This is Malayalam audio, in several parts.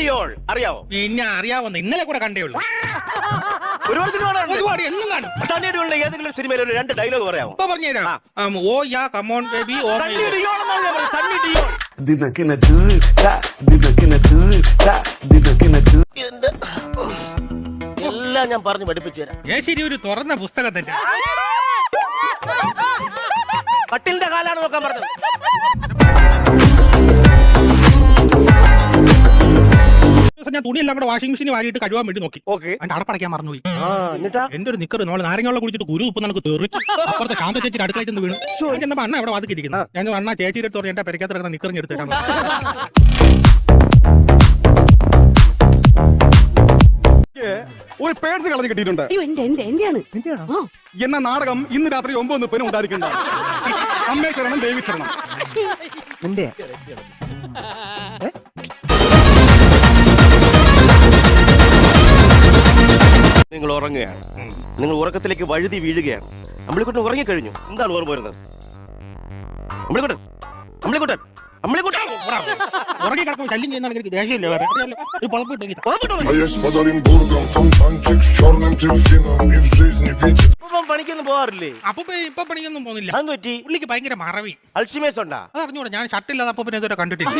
ഡിയോൾ അറിയാവോ? പിന്നെ അറിയാവുന്ന ഇന്നലെ കൂടെ കണ്ടേ ഉള്ളൂ ഒരുപാട് സിനിമകളുണ്ട് ഒരുപാട് എന്നും കാണും. ഡിയോളിന്റെ ഏതെങ്കിലും സിനിമയിൽ ഒരു രണ്ട് ഡയലോഗ് പറയാമോ? ഇപ്പൊ പറഞ്ഞുതരാം. ഓ yeah come on baby oh Sunny Deol എന്നാണ് ഞാൻ പറഞ്ഞത്, സണ്ണി ഡിയോൾ. എന്റെ എല്ലാം ഞാൻ പറഞ്ഞു പഠിപ്പിച്ചു തരാം. ശരി ഒരു തുറന്ന പുസ്തകം തന്നെ കട്ടിലിന്റെ കാലാണ് നോക്കാൻ പറഞ്ഞത്. ഞാൻ തുണിയെല്ലാം കൂടെ വാഷിംഗ് മെഷീൻ വാരിയിട്ട് കഴുകാൻ വേണ്ടി നോക്കി. ഓക്കെ അതിന്റെ അടപ്പടയ്ക്കാൻ മറന്നുപോയി ആ എന്നിട്ടാ? എന്റെ ഒരു നിക്കർ നമ്മൾ നാരങ്ങ കുടിച്ചിട്ട് കുരു ഉപ്പ് നമുക്ക് തെറിച്ച് അപ്പുറത്തെ ശാന്ത ചേച്ചി അടുക്കളയിൽ ചെന്ന് വീണു. ഞാൻ ചെന്നപ്പോ അണ്ണ അവിടെ വാതിക്കിരിക്കുന്നു ഞാൻ അണ്ണ ചേച്ചിയുടെ അടുത്ത് പറഞ്ഞു എന്റെ പെരക്കാത്ത കിടക്കുന്ന നിക്കറിഞ്ഞ് എടുത്ത് തരാൻ പറഞ്ഞു. ഒരു പേഴ്സ് കളഞ്ഞു കിട്ടിയിട്ടുണ്ട്. അയ്യോ എന്റെ എന്റെ എന്റെയാണ്. ആ. എന്ന നാടകം ഇന്ന് രാത്രി ഒമ്പത് മുപ്പതിന് ഉണ്ടായിരിക്കണ്ട. അമ്മേ ശരണം ദേവി ശരണം ഉറങ്ങുകയാണ്. നിങ്ങൾ ഉറക്കത്തിലേക്ക് വഴുതി വീഴുകയാണ്. അമ്പിളിക്കുട്ടൻ ഉറങ്ങിക്കഴിഞ്ഞു. എന്താണ് ഓർമ്മ വരുന്നത്? അമ്പിളിക്കുട്ടൻ അമ്പിളിക്കുട്ടൻ പണിക്കൊന്നും പണിക്കൊന്നും ഭയങ്കര അറിഞ്ഞൂടാ ഞാൻ ഷർട്ടില്ലാതെ അപ്പൊ പിന്നെ കണ്ടിട്ടില്ല.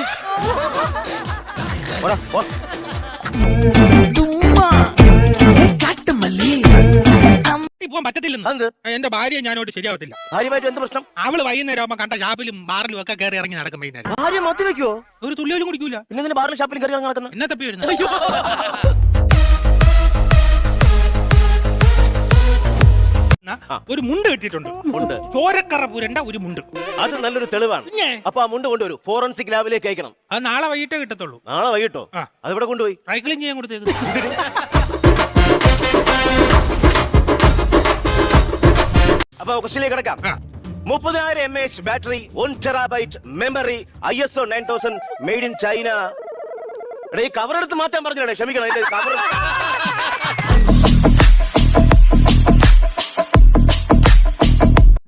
പോകാൻ പറ്റത്തില്ലെന്ന്. എന്റെ ഭാര്യ ഞാനോട്ട് ശരിയാവത്തില്ല. ഭാര്യമായിട്ട് എന്ത് പ്രശ്നം? അവൾ വൈകുന്നേരം ആവുമ്പോ കണ്ട ഷാപ്പിലും ബാറിലും ഒക്കെ കയറി ഇറങ്ങി നടക്കും വൈകുന്നേരം. ഭാര്യ മത്തി വെക്കുവോ? ഒരു തുള്ളിയോലും കുടിക്കൂല. പിന്നെ ബാറിലും ഷാപ്പിലും കയറി നടക്കുന്നത് എന്നെ തപ്പി വരുന്നത് ഒരു മുണ്ട് കിട്ടിയിട്ടുണ്ട്. മുണ്ട്. ചോരക്കറ പുരണ്ട ഒരു മുണ്ട്. അത് നല്ലൊരു തെളിവാണ്? അപ്പൊ ആ മുണ്ട് കൊണ്ടുവരൂ. ഫോറൻസിക് ലാബിലേക്ക് അയക്കണം. അത് നാളെ വൈകിട്ടേ കിട്ടത്തുള്ളൂ. നാളെ വൈകിട്ടോ. അതിവിടെ കൊണ്ടുപോയി? സൈക്ലിംഗ് ചെയ്യാൻ കൊടുത്തേക്ക് ക്വസ്റ്റിലേക്ക് കിടക്കാം. മുപ്പതിനായിരം M H battery one terabyte memory I S O nine thousand made in China ഈ കവർ എടുത്ത് മാറ്റാൻ പറഞ്ഞേ ക്ഷമിക്കണം അതിന്റെ കവർ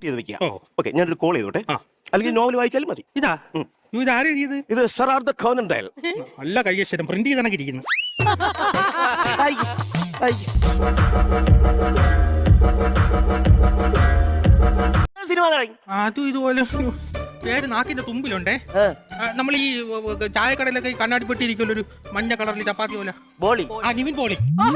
ചെയ്ത് വെക്കുക. ഓക്കെ ഞാനൊരു കോൾ ചെയ്തോട്ടെ. അല്ലെങ്കിൽ നോവൽ വായിച്ചാലും മതി. ഇതാ. ഇത് ആരെഴുതിയത് ഇത് സർ ആർ ദ കോണൻഡയൽ നല്ല കൈയക്ഷരം പ്രിന്റ് ചെയ്ത് കണക്കിരിക്കുന്നു കാണാൻ അതും ഇതുപോലെ പേര് നാക്കിന്റെ തുമ്പിലുണ്ടേ. നമ്മൾ ഈ ചായക്കടയിലൊക്കെ ഈ കണ്ണാടി പെട്ടി ഒരു മഞ്ഞ കളറിൽ ചപ്പാത്തി പോലെ. ബോളി. ആ നിവിൻ പോളി ആ.